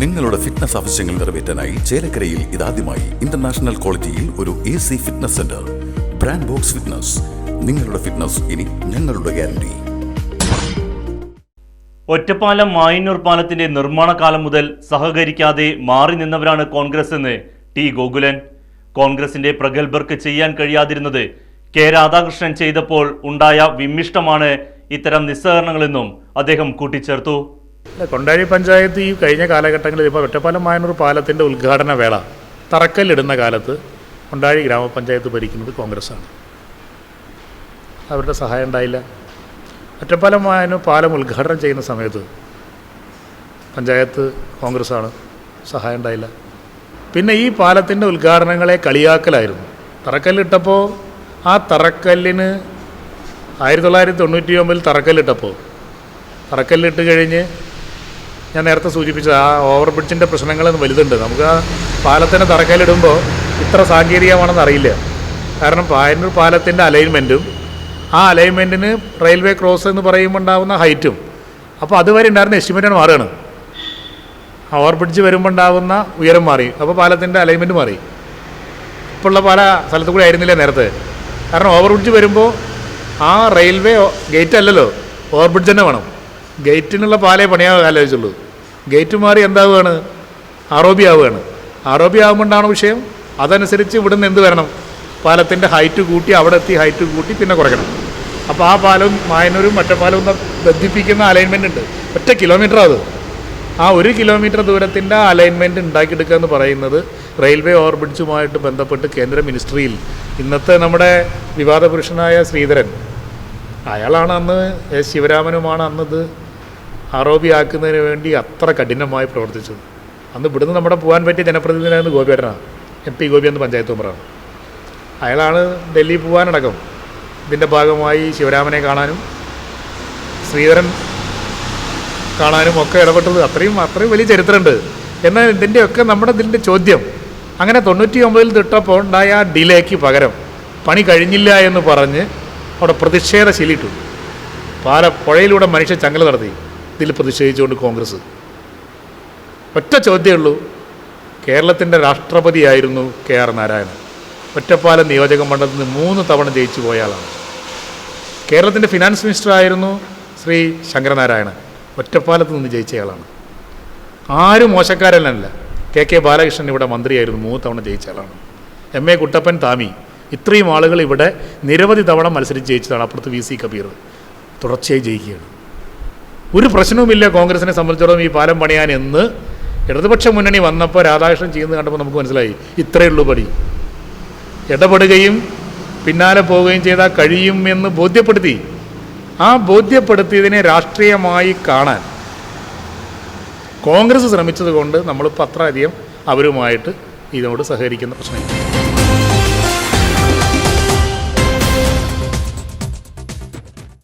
നിങ്ങളുടെ ഫിറ്റ്നസ് ആവശ്യങ്ങൾ നിറവേറ്റാനായി ചേലക്കരയിൽ ഇതാദ്യമായി ഇന്റർനാഷണൽ ക്വാളിറ്റിയിൽ ഒരു A C fitness centre brand box fitness നിങ്ങളുടെ ഫിറ്റ്നസ് ഇനി ഞങ്ങളുടെ ഗ്യാരണ്ടി ഒറ്റപ്പാലം മായന്നൂർ പാലത്തിന്റെ നിർമ്മാണ കാലം മുതൽ സഹകരിക്കാതെ മാറി നിന്നവരാണ് കോൺഗ്രസ് എന്ന് ടി ഗോകുലൻ. കോൺഗ്രസിന്റെ പ്രഗത്ഭർക്ക് ചെയ്യാൻ കഴിയാതിരുന്നത് കെ രാധാകൃഷ്ണൻ ചെയ്തപ്പോൾ ഉണ്ടായ വിമ്മിഷ്ടമാണ് ഇത്തരം നിസ്സഹകരണങ്ങളെന്നും അദ്ദേഹം കൂട്ടിച്ചേർത്തു. കൊണ്ടാഴി പഞ്ചായത്ത് ഈ കഴിഞ്ഞ കാലഘട്ടങ്ങളിൽ ഇപ്പോൾ ഒറ്റപ്പാലം മായനൂർ പാലത്തിന്റെ ഉദ്ഘാടന വേള തറക്കല്ലിടുന്ന കാലത്ത് കൊണ്ടാഴി ഗ്രാമപഞ്ചായത്ത് ഭരിക്കുന്നത് കോൺഗ്രസ്സാണ്. അവരുടെ സഹായം ഉണ്ടായില്ല. ഒറ്റപ്പാലം മായനൂർ പാലം ഉദ്ഘാടനം ചെയ്യുന്ന സമയത്ത് പഞ്ചായത്ത് കോൺഗ്രസ്സാണ് സഹായം ഉണ്ടായില്ല. പിന്നെ ഈ പാലത്തിന്റെ ഉദ്ഘാടനങ്ങളെ കളിയാക്കലായിരുന്നു. തറക്കല്ലിട്ടപ്പോൾ ആ തറക്കല്ലിന് ആയിരത്തി തൊള്ളായിരത്തി തൊണ്ണൂറ്റി ഒമ്പതിൽ തറക്കല്ലിട്ടപ്പോൾ തറക്കല്ലിട്ട് കഴിഞ്ഞ് ഞാൻ നേരത്തെ സൂചിപ്പിച്ചത് ആ ഓവർ ബ്രിഡ്ജിന്റെ പ്രശ്നങ്ങൾ വലുതുണ്ട്. നമുക്ക് ആ പാലത്തിന് തറക്കല്ലിടുമ്പോൾ ഇത്ര സാങ്കേതികമാണെന്ന് അറിയില്ല. കാരണം പായന്നൂർ പാലത്തിന്റെ അലൈൻമെന്റും ആ അലൈൻമെന്റിന് റെയിൽവേ ക്രോസ് എന്ന് പറയുമ്പോൾ ഉണ്ടാകുന്ന ഹൈറ്റും അപ്പോൾ അതുവരെ ഉണ്ടായിരുന്ന എസ്റ്റിമേറ്റാണ് മാറുകയാണ്. ഓവർ ബ്രിഡ്ജ് വരുമ്പോൾ ഉണ്ടാകുന്ന ഉയരം മാറി അപ്പോൾ പാലത്തിന്റെ അലൈൻമെന്റ് മാറി. ഇപ്പോൾ ഉള്ള പല സ്ഥലത്തു കൂടി ആയിരുന്നില്ല നേരത്തെ. കാരണം ഓവർ ബ്രിഡ്ജ് വരുമ്പോൾ ആ റെയിൽവേ ഗേറ്റ് അല്ലല്ലോ ഓവർ ബ്രിഡ്ജ് തന്നെ വേണം. ഗേറ്റിനുള്ള പാലേ പണിയാൻ ആലോചിച്ചുള്ളൂ. ഗേറ്റ് മാറി എന്താവുകയാണ്? ആറോബി ആവുകയാണ്. ആറോബി ആകുമ്പോണ്ടാണ് വിഷയം? അതനുസരിച്ച് ഇവിടുന്ന് എന്ത് വരണം? പാലത്തിന്റെ ഹൈറ്റ് കൂട്ടി അവിടെ എത്തി ഹൈറ്റ് കൂട്ടി പിന്നെ കുറയ്ക്കണം. അപ്പോൾ ആ പാലവും മായനൂരും മറ്റപ്പാലവും ബന്ധിപ്പിക്കുന്ന അലൈൻമെന്റ് ഉണ്ട്. ഒറ്റ കിലോമീറ്റർ അത്. ആ ഒരു കിലോമീറ്റർ ദൂരത്തിന്റെ അലൈൻമെന്റ് ഉണ്ടാക്കിയെടുക്കുക എന്ന് പറയുന്നത് റെയിൽവേ ഓവർ ബ്രിഡ്ജുമായിട്ട് ബന്ധപ്പെട്ട് കേന്ദ്ര മിനിസ്ട്രിയിൽ ഇന്നത്തെ നമ്മുടെ വിവാദപുരുഷനായ ശ്രീധരൻ. അയാളാണ് അന്ന് ശിവരാമനുമാണ് അന്നത് ആറോപി ആക്കുന്നതിന് വേണ്ടി അത്ര കഠിനമായി പ്രവർത്തിച്ചത് അന്ന് ഇവിടുന്ന് നമ്മുടെ പോകാൻ പറ്റിയ ജനപ്രതിനിധിയായിരുന്നു ഗോപിയേട്ടനാണ് എം പി ഗോപി എന്ന് പഞ്ചായത്ത് മെമ്പറാണ്. അയാളാണ് ഡൽഹി പോകാനടക്കം ഇതിന്റെ ഭാഗമായി ശിവരാമനെ കാണാനും ശ്രീധരൻ കാണാനും ഒക്കെ ഇടപെട്ടത്. അത്രയും അത്രയും വലിയ ചരിത്രമുണ്ട്. എന്നാൽ ഇതിന്റെയൊക്കെ നമ്മുടെ ഇതിന്റെ ചോദ്യം അങ്ങനെ തൊണ്ണൂറ്റി ഒമ്പതിൽ തിട്ടപ്പോൾ ഉണ്ടായ ആ ഡിലേക്ക് പകരം പണി കഴിഞ്ഞില്ല എന്ന് പറഞ്ഞ് അവിടെ പ്രതിഷേധ ശീലിട്ടു പാല പുഴയിലൂടെ മനുഷ്യ ചങ്ങല നടത്തി. ഇതിൽ പ്രതിഷേധിച്ചുകൊണ്ട് കോൺഗ്രസ്. ഒറ്റ ചോദ്യമേ ഉള്ളൂ കേരളത്തിന്റെ രാഷ്ട്രപതിയായിരുന്നു കെ ആർ നാരായണൻ. ഒറ്റപ്പാലം നിയോജക മണ്ഡലത്തിൽ നിന്ന് മൂന്ന് തവണ ജയിച്ചു പോയ ആളാണ്. കേരളത്തിന്റെ ഫിനാൻസ് മിനിസ്റ്റർ ആയിരുന്നു ശ്രീ ശങ്കരനാരായണൻ. ഒറ്റപ്പാലത്ത് നിന്ന് ജയിച്ചയാളാണ് ആരും മോശക്കാരല്ല കെ കെ ബാലകൃഷ്ണൻ ഇവിടെ മന്ത്രിയായിരുന്നു മൂന്ന് തവണ ജയിച്ചയാളാണ് എം എ കുട്ടപ്പൻ താമി. ഇത്രയും ആളുകൾ ഇവിടെ നിരവധി തവണ മത്സരിച്ച് ജയിച്ചതാണ് അപ്പുറത്ത് വി സി കബീർ. തുടർച്ചയായി ജയിക്കുകയാണ്. ഒരു പ്രശ്നവുമില്ല കോൺഗ്രസിനെ സംബന്ധിച്ചിടത്തോളം ഈ പാലം പണിയാൻ എന്ന്. ഇടതുപക്ഷ മുന്നണി വന്നപ്പോൾ രാധാകൃഷ്ണൻ ചെയ്യുന്നത് കണ്ടപ്പോൾ നമുക്ക് മനസ്സിലായി. ഇത്രയേ ഉള്ളൂ പടി ഇടപെടുകയും പിന്നാലെ പോവുകയും ചെയ്താൽ കഴിയും എന്ന് ബോധ്യപ്പെടുത്തി. ആ ബോധ്യപ്പെടുത്തിയതിനെ രാഷ്ട്രീയമായി കാണാൻ കോൺഗ്രസ് ശ്രമിച്ചത് കൊണ്ട് നമ്മളിപ്പോൾ അത്രയധികം അവരുമായിട്ട് ഇതിനോട് സഹകരിക്കുന്ന പ്രശ്നമില്ല.